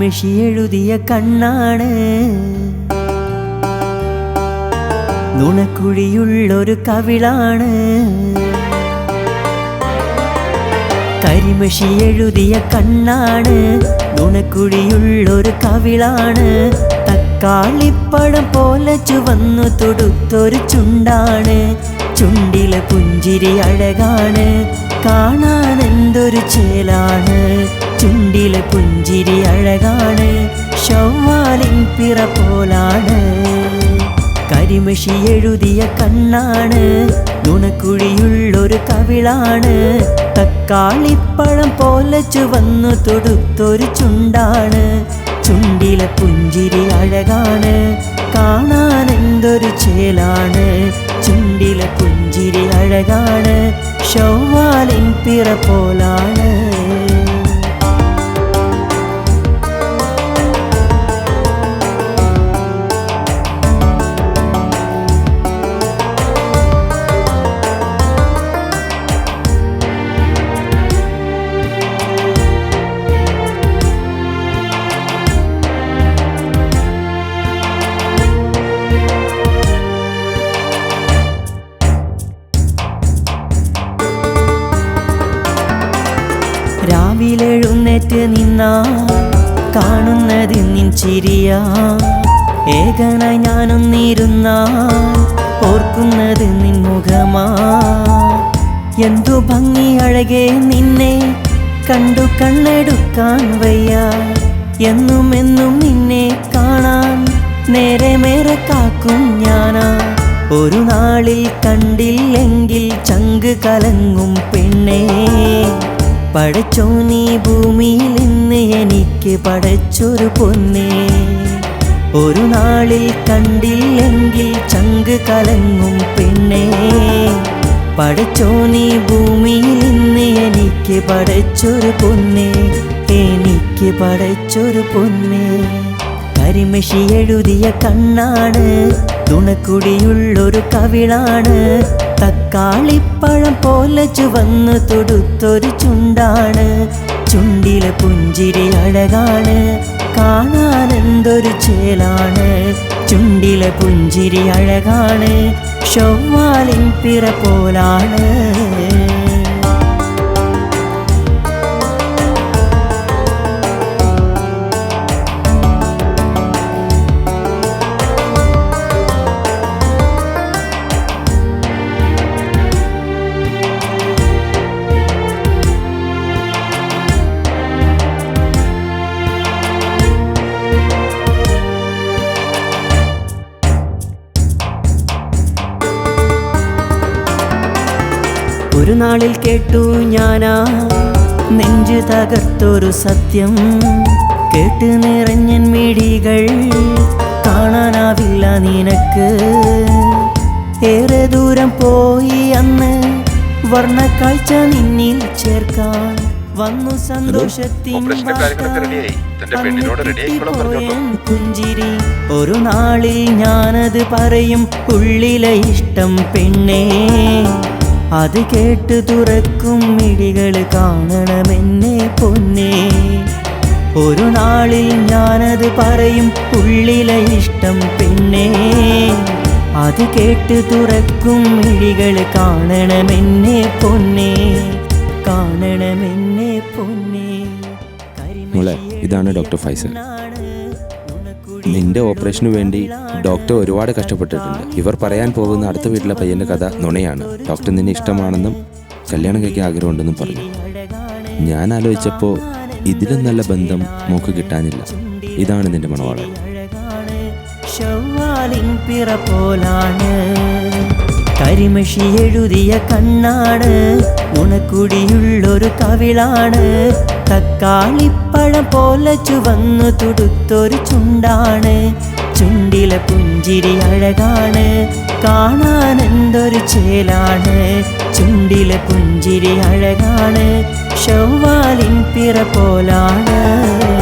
കരിമഷി എഴുതിയ കണ്ണാണ്. നുണക്കുഴിയുള്ളൊരു കവിളാണ്. കരിമഷി എഴുതിയ കണ്ണാണ്. നുണക്കുഴിയുള്ളൊരു കവിളാണ്. തക്കാളിപ്പഴം പോലെ ചുവന്നു തൊടുത്തൊരു ചുണ്ടാണ്. ചുണ്ടിലെ പുഞ്ചിരി അഴകാണ്. കാണാൻ എന്തൊരു ചേലാണ്. ചുണ്ടിലെ പുഞ്ചിരി അഴകാണ് ഷവ്വാലിൻ പിറ പോലാണ്. കരിമഷി എഴുതിയ കണ്ണാണ് നുണക്കുഴിയുള്ളൊരു കവിളാണ്. തക്കാളിപ്പഴം പോലെ ചുവന്നു തൊടുത്തൊരു ചുണ്ടാണ് ചുണ്ടിലെ പുഞ്ചിരി അഴകാണ് കാണാൻ എന്തൊരു ചേലാണ്. ചുണ്ടിലെ പുഞ്ചിരി അഴകാണ് ഷവ്വാലിൻ പിറ പോലാണ്. രാവിലെഴുന്നേറ്റ് നിന്നാ കാണുന്നത് നിൻ ചിരിയാ. ഏകനായി ഞാനൊന്നിരുന്നാൽ ഓർക്കുന്നത് നിൻ മുഖമാ. എന്തു ഭംഗി അഴകെ നിന്നെ കണ്ടു കണ്ണെടുക്കാൻ വയ്യ. എന്നും എന്നും നിന്നെ കാണാൻ നേരെ മേരെ കാക്കും ഞാനാ. ഒരു നാളിൽ കണ്ടില്ലെങ്കിൽ ചങ്ക് കലങ്ങും പെണ്ണേ. പടച്ചോ നീ ഭൂമിയിൽ ഇന്ന് എനിക്ക് പടച്ചൊരു പൊന്നേ. ഒരു നാളിൽ കണ്ടില്ലെങ്കിൽ ചങ്ക് കലങ്ങും പെണ്ണേ. പടച്ചോ നീ ഭൂമിയിൽ ഇന്ന് എനിക്ക് പടച്ചൊരു പൊന്നേ. എനിക്ക് പടച്ചൊരു പൊന്നേ. കരിമഷി എഴുതിയ കണ്ണാണ്. തുണക്കുടിയുള്ളൊരു കവിളാണ്. തക്കാളിപ്പഴം പോലെ ചുവന്നു തൊടുത്തൊരു ചുണ്ടാണ്. ചുണ്ടിലെ പുഞ്ചിരി അഴകാണ്. കാണാൻ എന്തൊരു ചേലാണ്. ചുണ്ടിലെ പുഞ്ചിരി അഴകാണ്. ഷൊവാലിൻ പിറ പോലാണ്. ഒരു നാളിൽ കേട്ടു ഞാനാ. നെഞ്ചു തകർത്തൊരു സത്യം. കേട്ട് നിറഞ്ഞൻ മിടികൾ കാണാനാവില്ല നിനക്ക്. ഏറെ ദൂരം പോയി അന്ന് വർണക്കാഴ്ച നിന്നിൽ ചേർക്കാൻ വന്നു സന്തോഷത്തിൻ. പുഞ്ചിരി. ഒരു നാളിൽ ഞാനത് പറയും ഉള്ളിലെ ഇഷ്ടം പെണ്ണേ. അത് കേട്ട് തുറക്കും മിഴികൾ കാണണമെന്നെ പൊന്നേ. ഒരു നാളിൽ ഞാനത് പറയും ഉള്ളിലെ ഇഷ്ടം പെണ്ണേ. അത് കേട്ട് തുറക്കും മിഴികൾ കാണണമെന്നെ പൊന്നേ. കാണണമെന്നെ പൊന്നേ. ഇതാണ് ഡോക്ടർ ഫൈസൽ. നിന്റെ ഓപ്പറേഷനു വേണ്ടി ഡോക്ടർ ഒരുപാട് കഷ്ടപ്പെട്ടിട്ടുണ്ട്. ഇവർ പറയാൻ പോകുന്ന അടുത്ത വീട്ടിലെ പയ്യന്റെ കഥ നുണയാണ്. ഡോക്ടർ നിന്നെ ഇഷ്ടമാണെന്നും കല്യാണം കഴിക്കാൻ ആഗ്രഹമുണ്ടെന്നും പറഞ്ഞു. ഞാൻ ആലോചിച്ചപ്പോൾ ഇതിലും നല്ല ബന്ധം മോക്ക് കിട്ടാനില്ല. ഇതാണ് നിന്റെ മണവാളൻ. കരിമഷി എഴുതിയ കണ്ണാണ്. ഉണക്കുടിയുള്ളൊരു കവിളാണ്. തക്കാളിപ്പഴം പോലെ ചുവന്നു തുടുത്തൊരു ചുണ്ടാണ്. ചുണ്ടിലെ പുഞ്ചിരി അഴകാണ്. കാണാൻ എന്തൊരു ചേലാണ്. ചുണ്ടിലെ പുഞ്ചിരി അഴകാണ്. ഷവ്വാലിൻ പിറ പോലാണ്.